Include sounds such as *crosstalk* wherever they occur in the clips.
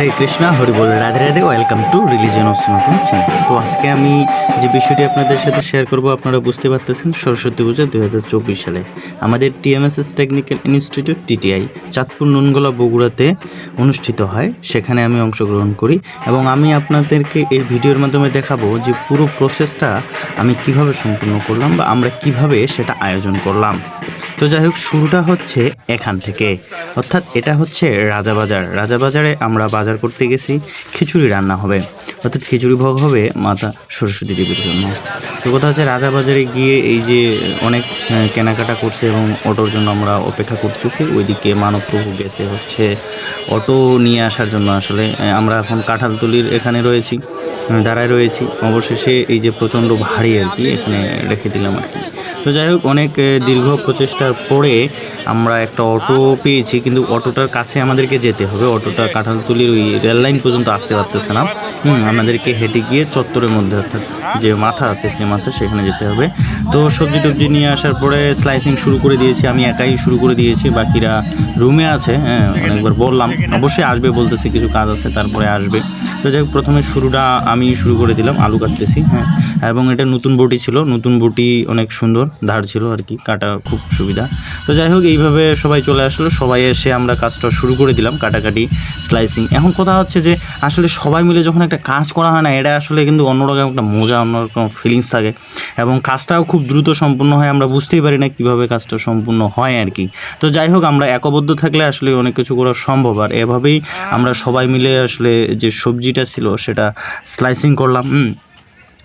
Hare Krishna, Hari ball, Radhe Radhe welcome to religion of Sanatan channel তো আজকে আমি যে বিষয়টি আপনাদের সাথে শেয়ার করব, আপনারা বুঝতে পারতেছেন সরস্বতী পূজা দুই হাজার চব্বিশ সালে। আমাদের TMSS technical institute TTI Chandpur Nungola বগুড়াতে অনুষ্ঠিত হয়। সেখানে আমি অংশগ্রহণ করি এবং আমি আপনাদেরকে এই ভিডিওর মাধ্যমে দেখাবো যে পুরো প্রসেসটা আমি কীভাবে সম্পূর্ণ করলাম বা আমরা কীভাবে সেটা আয়োজন করলাম। তো যাই হোক, শুরুটা হচ্ছে এখান থেকে। অর্থাৎ এটা হচ্ছে রাজাবাজার রাজাবাজারে আমরা বাজার করতে গেছি, খিচুড়ি রান্না হবে। অর্থাৎ খিচুড়ি ভোগ হবে মাতা সরস্বতী দেবীর জন্য। তো কথা হচ্ছে রাজাবাজারে গিয়ে এই যে অনেক কেনাকাটা করছে এবং অটোর জন্য আমরা অপেক্ষা করতেছি, ওইদিকে মানবপ্রভু গেছে হচ্ছে অটো নিয়ে আসার জন্য আসলে। আমরা এখন কাঁঠালতলির এখানে রয়েছি, দাঁড়ায় রয়েছি। অবশেষে এই যে প্রচণ্ড ভারী আর কি, এখানে রেখে দিলাম আর কি। তো যাই হোক, অনেক দীর্ঘ প্রচেষ্টার পরে আমরা একটা অটো পেয়েছি, কিন্তু অটোটার কাছে আমাদেরকে যেতে হবে। অটোটা কাঁঠালতলির ওই রেললাইন পর্যন্ত আসতে পারতেছে না। আমাদেরকে হেঁটে গিয়ে চত্বরের মধ্যে অর্থাৎ যে মাথা আছে, যে মাথা সেখানে যেতে হবে। তো সবজি টবজি নিয়ে আসার পরে স্লাইসিং শুরু করে দিয়েছি, আমি একাই শুরু করে দিয়েছি, বাকিরা রুমে আছে হ্যাঁ অনেকবার বললাম। অবশ্যই আসবে বলতেছে, কিছু কাজ আছে, তারপরে আসবে। তো যাই হোক, প্রথমে শুরুটা আমি শুরু করে দিলাম, আলু কাটতেছি হ্যাঁ। এবং এটা নতুন বটি ছিল, নতুন বটি অনেক সুন্দর। ধার ছিল আর কি, কাটা খুব সুবিধা। তো যাই হোক, এইভাবে সবাই চলে আসলো। সবাই এসে আমরা কাজটা শুরু করে দিলাম, কাটাকাটি স্লাইসিং এখন কথা হচ্ছে যে, আসলে সবাই মিলে যখন একটা কাজ করা হয় না, এটা আসলে কিন্তু অন্যরকম একটা মজা, অন্যরকম ফিলিংস থাকে। এবং কাজটাও খুব দ্রুত সম্পূর্ণ হয়, আমরা বুঝতেই পারি না কীভাবে কাজটা সম্পূর্ণ হয় আর কি। তো যাই হোক, আমরা একবদ্ধ থাকলে আসলে অনেক কিছু করা সম্ভব। আর এভাবেই আমরা সবাই মিলে আসলে যে সবজিটা ছিল, সেটা স্লাইসিং করলাম।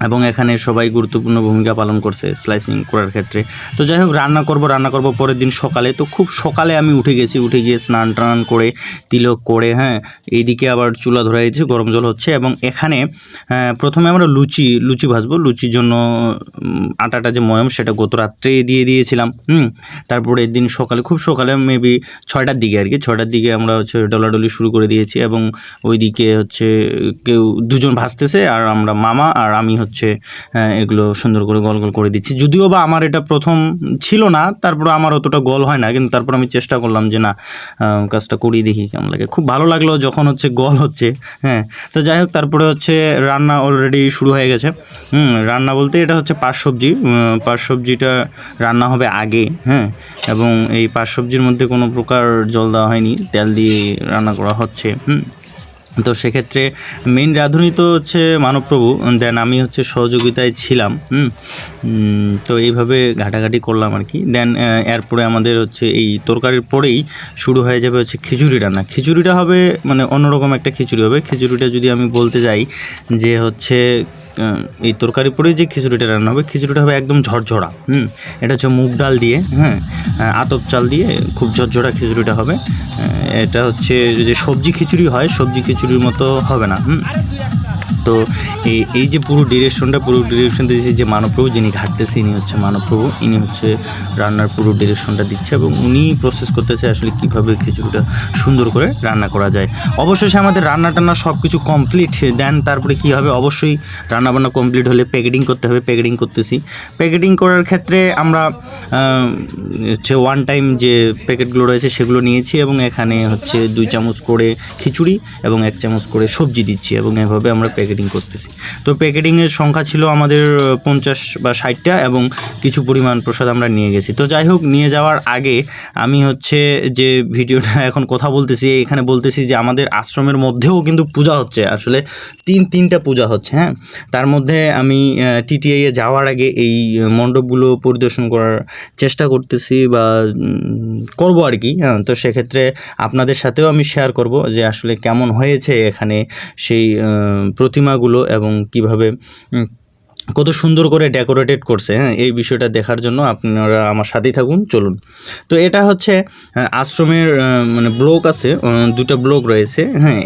এবং এখানে সবাই গুরুত্বপূর্ণ ভূমিকা পালন করছে স্লাইসিং করার ক্ষেত্রে। তো যাই হোক রান্না করব রান্না করব পরের দিন সকালে। তো খুব সকালে আমি উঠে গেছি উঠে গিয়ে স্নান টান করে তিলক করে হ্যাঁ এইদিকে আবার চুলা ধরে দিয়েছি গরম জল হচ্ছে এবং এখানে আহ, প্রথমে আমরা লুচি লুচি ভাজবো। লুচির জন্য আটাটা যে ময়ম সেটা গত রাত্রে দিয়ে দিয়েছিলাম হুম তারপরে দিন সকালে খুব সকালে মেবি ছয়টার দিকে আর কি ছয়টার দিকে আমরা হচ্ছে ডলাডলি শুরু করে দিয়েছি এবং ওইদিকে হচ্ছে কেউ দুজন ভাজতেছে আর আমরা মামা আর আমি হচ্ছে আহ, এগুলো সুন্দর করে গল গল করে দিচ্ছি। যদিও বা আমার এটা প্রথম ছিল না তারপর আমার অতটা গল হয় না কিন্তু তারপর আমি চেষ্টা করলাম যে না কাজটা করিয়ে দেখি কেমন লাগে। খুব ভালো লাগল যখন হচ্ছে গল হচ্ছে হ্যাঁ। তো যাই হোক তারপরে হচ্ছে রান্না অলরেডি শুরু হয়ে গেছে। হুম রান্না বলতে এটা হচ্ছে পাঁচ সবজি পাঁচ সবজিটা রান্না হবে আগে হ্যাঁ। এবং এই পাঁচ সবজির মধ্যে কোনো প্রকার জল দেওয়া হয়নি তেল দিয়ে রান্না করা হচ্ছে হুম। তো সেক্ষেত্রে মেন রাঁধুনি তো হচ্ছে মানবপ্রভু দেন আমি হচ্ছে সহযোগিতায় ছিলাম তো এইভাবে ঘাটাঘাটি করলাম আর কি। দেন এরপরে আমাদের হচ্ছে এই তরকারির পরেই শুরু হয়ে যাবে হচ্ছে খিচুড়ি রান্না। খিচুড়িটা হবে মানে অন্যরকম একটা খিচুড়ি হবে। খিচুড়িটা যদি আমি বলতে যাই যে হচ্ছে এই তরকারি পরে যে খিচুড়িটা রান্না হবে, খিচুড়িটা হবে একদম ঝরঝরা, হুম? এটা হচ্ছে মুগ ডাল দিয়ে হ্যাঁ? আতপ চাল দিয়ে খুব ঝরঝরা খিচুড়িটা হবে। এটা হচ্ছে যে সবজি খিচুড়ি হয়, সবজি খিচুড়ির মতো হবে না, হুম? তো এই যে পুরো ডিরেকশনটা, পুরো ডিরেকশন দিয়েছে যে মানবপ্রভু, যিনি ঘাটতেছে, ইনি হচ্ছে মানবপ্রভু, ইনি হচ্ছে রান্নার পুরো ডিরেকশনটা দিচ্ছে এবং উনি প্রসেস করতেছে আসলে কীভাবে খিচুড়িটা সুন্দর করে রান্না করা যায়। অবশেষে আমাদের রান্না টান্না সব কিছু কমপ্লিট দেন তারপরে কী হবে? অবশ্যই রান্নাবান্না কমপ্লিট হলে প্যাকেটিং করতে হবে প্যাকেটিং করতেছি। প্যাকেটিং করার ক্ষেত্রে আমরা হচ্ছে ওয়ান টাইম যে প্যাকেটগুলো রয়েছে সেগুলো নিয়েছি এবং এখানে হচ্ছে দুই চামচ করে খিচুড়ি এবং এক চামচ করে সবজি দিচ্ছি এবং এভাবে আমরা প্যাকেটিং করতেছি। তো প্যাকেটিংয়ের সংখ্যা ছিল আমাদের পঞ্চাশ বা ষাটটা এবং কিছু পরিমাণ প্রসাদ আমরা নিয়ে গেছি। তো যাই হোক নিয়ে যাওয়ার আগে আমি হচ্ছে যে ভিডিওটা *laughs* এখন কথা বলতেছি এখানে বলতেছি যে আমাদের আশ্রমের মধ্যেও কিন্তু পূজা হচ্ছে। আসলে তিন তিনটা পূজা হচ্ছে হ্যাঁ? তার মধ্যে আমি টিটিআইয়ে যাওয়ার আগে এই মণ্ডপগুলো পরিদর্শন করার চেষ্টা করতেছি বা করব আর কি হ্যাঁ? তো সেক্ষেত্রে আপনাদের সাথেও আমি শেয়ার করব যে আসলে কেমন হয়েছে এখানে সেই আহ, প্রতিমাগুলো এবং কীভাবে কত সুন্দর করে ডেকোরেটেড করছে হ্যাঁ? এই বিষয়টা দেখার জন্য আপনারা আমার সাথেই থাকুন, চলুন। তো এটা হচ্ছে আশ্রমের মানে ব্লক আছে দুটো ব্লক রয়েছে হ্যাঁ?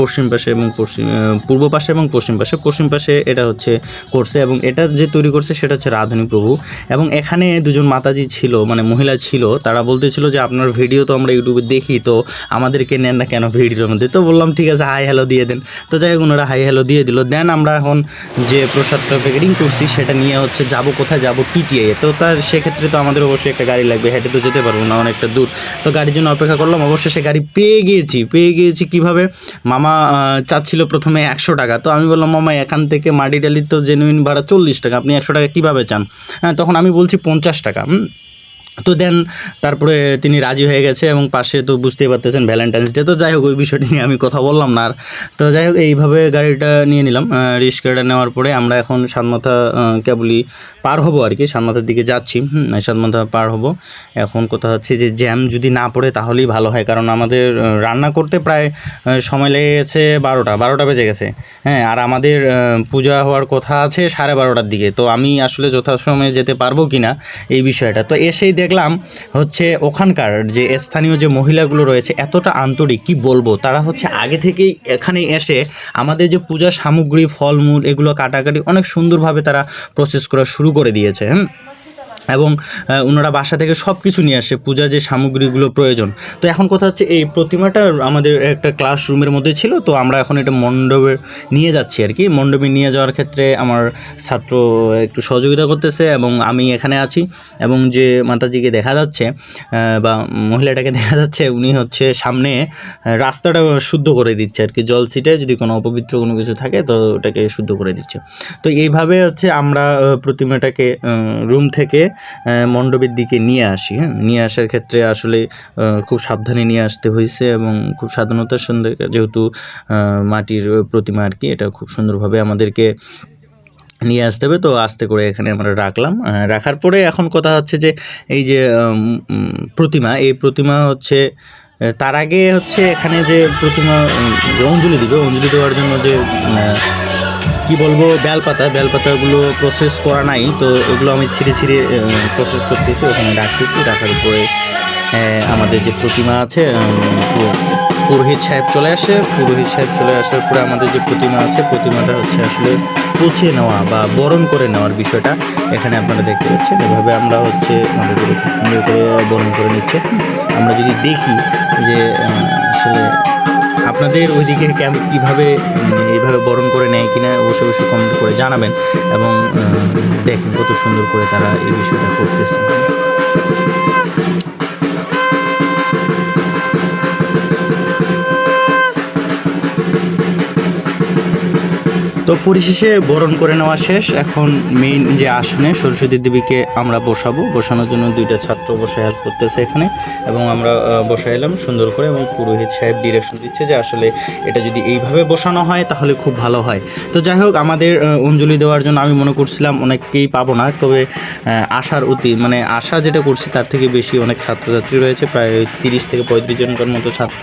পশ্চিম পাশে এবং পশ্চিম পূর্ব পাশে এবং পশ্চিম পাশে। পশ্চিম পাশে এটা হচ্ছে করছে এবং এটা যে তৈরি করছে সেটা হচ্ছে রাধুনী প্রভু। এবং এখানে দুজন মাতাজি ছিল মানে মহিলা ছিল, তারা বলতেছিল যে, আপনার ভিডিও তো আমরা ইউটিউবে দেখি, তো আমাদেরকে নেন না কেন ভিডিওর মধ্যে? তো বললাম, ঠিক আছে হাই হ্যালো দিয়ে দেন। তো যাই হোক, ওনারা হাই হ্যালো দিয়ে দিল। দেন আমরা এখন যে প্রসাদটা প্যাকেট টার্গেটিং করছি, সেটা নিয়ে হচ্ছে যাব কোথায় যাব পিটিআইয়ে তো। তার সেক্ষেত্রে তো আমাদের অবশ্যই একটা গাড়ি লাগবে, হেঁটে তো যেতে পারব না, অনেকটা দূর। তো গাড়ির জন্য অপেক্ষা করলাম অবশ্যই সে গাড়ি পেয়ে গিয়েছি পেয়ে গিয়েছি কীভাবে? মামা চাচ্ছিল প্রথমে একশো টাকা। তো আমি বললাম, মামা, এখান থেকে মাটিডালির তো জেনুইন ভাড়া চল্লিশ টাকা, আপনি একশো টাকা কীভাবে চান? হ্যাঁ তখন আমি বলছি পঞ্চাশ টাকা, হুম? তো দেন তারপরে তিনি রাজি হয়ে গেছে এবং পাশে তো বুঝতেই পারতেছেন ভ্যালেন্টাইন্স ডে। তো যাই হোক, ওই বিষয়টি নিয়ে আমি কথা বললাম না আর। তো যাই হোক, এইভাবে গাড়িটা নিয়ে নিলাম। রিক্সাটা নেওয়ার পরে আমরা এখন সাতমাথা কেবলি পার হব আর কি সাতমাথার দিকে যাচ্ছি। হুম, সাতমাথা পার হব। এখন কথা হচ্ছে যে জ্যাম যদি না পড়ে তাহলেই ভালো হয় কারণ আমাদের রান্না করতে প্রায় সময় লেগে গেছে বারোটা বারোটা বেজে গেছে। হ্যাঁ আর আমাদের পূজা হওয়ার কথা আছে সাড়ে বারোটার দিকে। তো আমি আসলে যথাসময়ে যেতে পারব কি না এই বিষয়টা। তো এসেই দেখলাম হচ্ছে ওখানকার যে স্থানীয় যে মহিলাগুলো রয়েছে এতটা আন্তরিক কি বলব? তারা হচ্ছে আগে থেকেই এখানে এসে আমাদের যে পূজা সামগ্রী ফলমূল এগুলো কাটাকাটি অনেক সুন্দরভাবে তারা প্রসেস করা শুরু করে দিয়েছে এবং ওনারা বাসা থেকে সব কিছু নিয়ে আসে পূজার যে সামগ্রীগুলো প্রয়োজন। তো এখন কথা হচ্ছে এই প্রতিমাটা আমাদের একটা ক্লাসরুমের মধ্যে ছিল, তো আমরা এখন এটা মণ্ডপে নিয়ে যাচ্ছি আর কি। মণ্ডপে নিয়ে যাওয়ার ক্ষেত্রে আমার ছাত্র একটু সহযোগিতা করতেছে এবং আমি এখানে আছি এবং যে মাতাজিকে দেখা যাচ্ছে বা মহিলাটাকে দেখা যাচ্ছে, উনি হচ্ছে সামনে রাস্তাটা শুদ্ধ করে দিচ্ছে আর কি। জল সিটে যদি কোনো অপবিত্র কোনো কিছু থাকে, তো ওটাকে শুদ্ধ করে দিচ্ছে। তো এইভাবে হচ্ছে আমরা প্রতিমাটাকে রুম থেকে মণ্ডপের দিকে নিয়ে আসি হ্যাঁ? নিয়ে আসার ক্ষেত্রে আসলে খুব সাবধানে নিয়ে আসতে হয়েছে এবং খুব সাবধানতার সঙ্গে যেহেতু মাটির প্রতিমা আর কি, এটা খুব সুন্দরভাবে আমাদেরকে নিয়ে আসতে হবে। তো আস্তে করে এখানে আমরা রাখলাম। রাখার পরে এখন কথা হচ্ছে যে, এই যে প্রতিমা, এই প্রতিমা হচ্ছে তার আগে হচ্ছে এখানে যে প্রতিমা অঞ্জলি দিবে, অঞ্জলি দেওয়ার জন্য যে কি বলব বেলপাতা বেলপাতাগুলো প্রসেস করা নাই, তো ওগুলো আমি ছিঁড়ে ছিঁড়ে প্রসেস করতেছি, ওখানে রাখতেছি, রাখার পরে আমাদের যে প্রতিমা আছে পুরোহিত সাহেব চলে আসে, পুরোহিত সাহেব চলে আসার পরে আমাদের যে প্রতিমা আছে, প্রতিমাটা হচ্ছে আসলে পৌঁছে নেওয়া বা বরণ করে নেওয়ার বিষয়টা এখানে আপনারা দেখতে পাচ্ছেন। এভাবে আমরা হচ্ছে আমাদের খুব সুন্দর করে বরণ করে নিচ্ছে। আমরা যদি দেখি যে আসলে আপনাদের ওইদিকে ক্যাম্প কীভাবে এইভাবে বরণ করে নেয় কিনা অবশ্যই অবশ্যই কমেন্ট করে জানাবেন এবং দেখেন কত সুন্দর করে তারা এই বিষয়টা করতেছে। তো পরিশেষে বরণ করে নেওয়া শেষ। এখন মেইন যে আসনে সরস্বতী দেবীকে আমরা বসাবো। বসানোর জন্য দুইটা ছাত্র বসে হেল্প করতেছে এখানে। এবং আমরা আহ, বসাইলাম সুন্দর করে এবং পুরোহিত সাহেব ডিরেকশন দিচ্ছে যে আসলে এটা যদি এইভাবে বসানো হয় তাহলে খুব ভালো হয়। তো যাই হোক আমাদের অঞ্জলি দেওয়ার জন্য আমি মনে করছিলাম অনেককেই পাবো না। তবে আশার অতি মানে আশা যেটা করছি তার থেকে বেশি অনেক ছাত্রছাত্রী রয়েছে। প্রায় তিরিশ থেকে পঁয়ত্রিশ জনকার মতো ছাত্র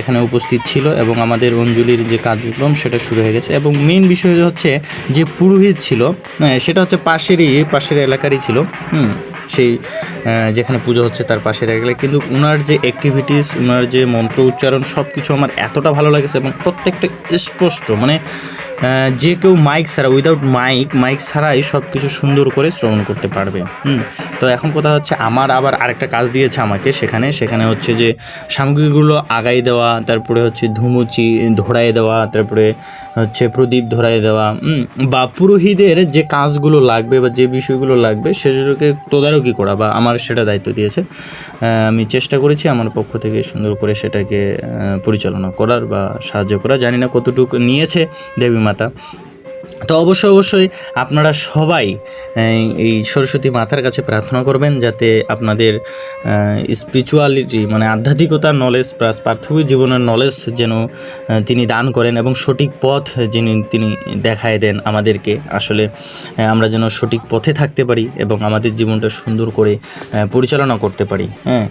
এখানে উপস্থিত ছিল। এবং আমাদের অঞ্জলির যে কার্যক্রম সেটা শুরু হয়ে গেছে। এবং মেইন বিষয় হচ্ছে যে পুরোহিত ছিল হ্যাঁ, সেটা হচ্ছে পাশেরই পাশের এলাকারই ছিল হুম সেই যেখানে পুজো হচ্ছে তার পাশের এলাকায়। কিন্তু ওনার যে অ্যাক্টিভিটিস ওনার যে মন্ত্র উচ্চারণ সব কিছু আমার এতটা ভালো লাগেছে এবং প্রত্যেকটা স্পষ্ট মানে যে কেউ মাইক ছাড়া উইদাউট মাইক মাইক ছাড়াই সব কিছু সুন্দর করে শ্রবণ করতে পারবে। হুম? তো এখন কথা হচ্ছে, আমার আবার আরেকটা কাজ দিয়েছে আমাকে সেখানে। সেখানে হচ্ছে যে, সামগ্রীগুলো আগাই দেওয়া, তারপরে হচ্ছে ধুমুচি ধরাই দেওয়া, তারপরে হচ্ছে প্রদীপ ধরাই দেওয়া বা পুরোহিতের যে কাজগুলো লাগবে বা যে বিষয়গুলো লাগবে, সেগুলোকে তদারকি করা, বা আমার সেটা দায়িত্ব দিয়েছে। আমি চেষ্টা করেছি আমার পক্ষ থেকে সুন্দর করে সেটাকে পরিচালনা করার বা সাহায্য করা জানি না কতটুকু নিয়েছে দেবী মাতা তো অবশ্যই অবশ্যই আপনারা সবাই এই, সরস্বতী মাতার কাছে প্রার্থনা করবেন যাতে আপনাদের স্পিরিচুয়ালিটি মানে আধ্যাত্মিকতার নলেজ প্লাস পার্থিব জীবনের নলেজ যেন তিনি দান করেন এবং সঠিক পথ যিনি তিনি দেখায় দেন আমাদেরকে। আসলে আমরা যেন সঠিক পথে থাকতে পারি এবং আমাদের জীবনটা সুন্দর করে পরিচালনা করতে পারি। হ্যাঁ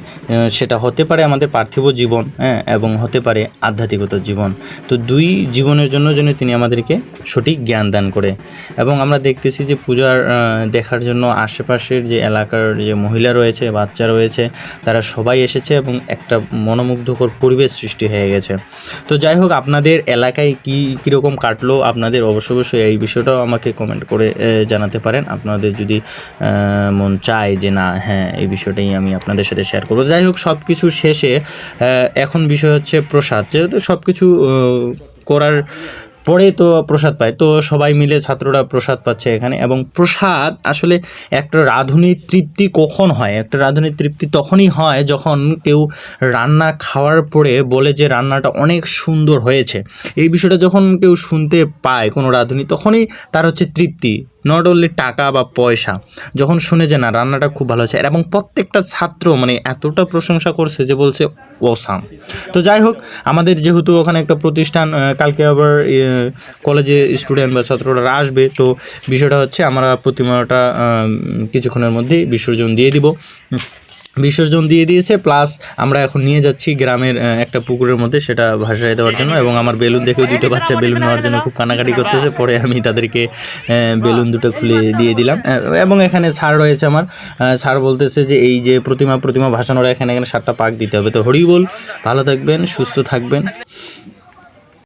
সেটা হতে পারে আমাদের পার্থিব জীবন হ্যাঁ এবং হতে পারে আধ্যাত্মিকতার জীবন। তো দুই জীবনের জন্য যেন তিনি আমাদেরকে সঠিক জ্ঞান দান করে। এবং আমরা দেখতেছি যে পূজার দেখার জন্য আশেপাশের যে এলাকার যে মহিলা রয়েছে, বাচ্চা রয়েছে, তারা সবাই এসেছে এবং একটা মনোমুগ্ধকর পরিবেশ সৃষ্টি হয়ে গেছে। তো যাই হোক, আপনাদের এলাকায় কি কীরকম কাটলো আপনাদের? অবশ্য অবশ্যই এই বিষয়টাও আমাকে কমেন্ট করে জানাতে পারেন। আপনাদের যদি মন চায় যে না হ্যাঁ এই বিষয়টাই আমি আপনাদের সাথে শেয়ার করব। যাই হোক সব কিছু শেষে এখন বিষয় হচ্ছে প্রসাদ। যেহেতু সব কিছু করার পরে তো প্রসাদ পায়। তো সবাই মিলে ছাত্ররা প্রসাদ পাচ্ছে এখানে এবং প্রসাদ আসলে একটা রাঁধুনির তৃপ্তি কখন হয়? একটা রাঁধুনির তৃপ্তি তখনই হয় যখন কেউ রান্না খাওয়ার পরে বলে যে রান্নাটা অনেক সুন্দর হয়েছে। এই বিষয়টা যখন কেউ শুনতে পায় কোনো রাঁধুনি, তখনই তার হচ্ছে তৃপ্তি। নট অনলি টাকা বা পয়সা, যখন শুনে যে না, রান্নাটা খুব ভালো হয়েছে এবং প্রত্যেকটা ছাত্র মানে এতটা প্রশংসা করছে যে বলছে ওসাম তো যাই হোক, আমাদের যেহেতু ওখানে একটা প্রতিষ্ঠান কালকে আবার কলেজে স্টুডেন্ট বা ছাত্ররা আসবে, তো বিষয়টা হচ্ছে আমরা প্রতিমাটা কিছুক্ষণের মধ্যেই বিসর্জন দিয়ে দিব। বিসর্জন দিয়ে দিয়েছে প্লাস আমরা এখন নিয়ে যাচ্ছি গ্রামের একটা পুকুরের মধ্যে সেটা ভাসায় দেওয়ার জন্য এবং আমার বেলুন দেখেও দুটো বাচ্চা বেলুন নেওয়ার জন্য খুব কানাকাটি করতেছে। পরে আমি তাদেরকে বেলুন দুটো খুলে দিয়ে দিলাম। এবং এখানে স্যার রয়েছে আমার। স্যার বলতেছে যে এই যে প্রতিমা প্রতিমা ভাসানোর এখানে এখানে সাতটা পাক দিতে হবে। তো হরি বল ভালো থাকবেন, সুস্থ থাকবেন।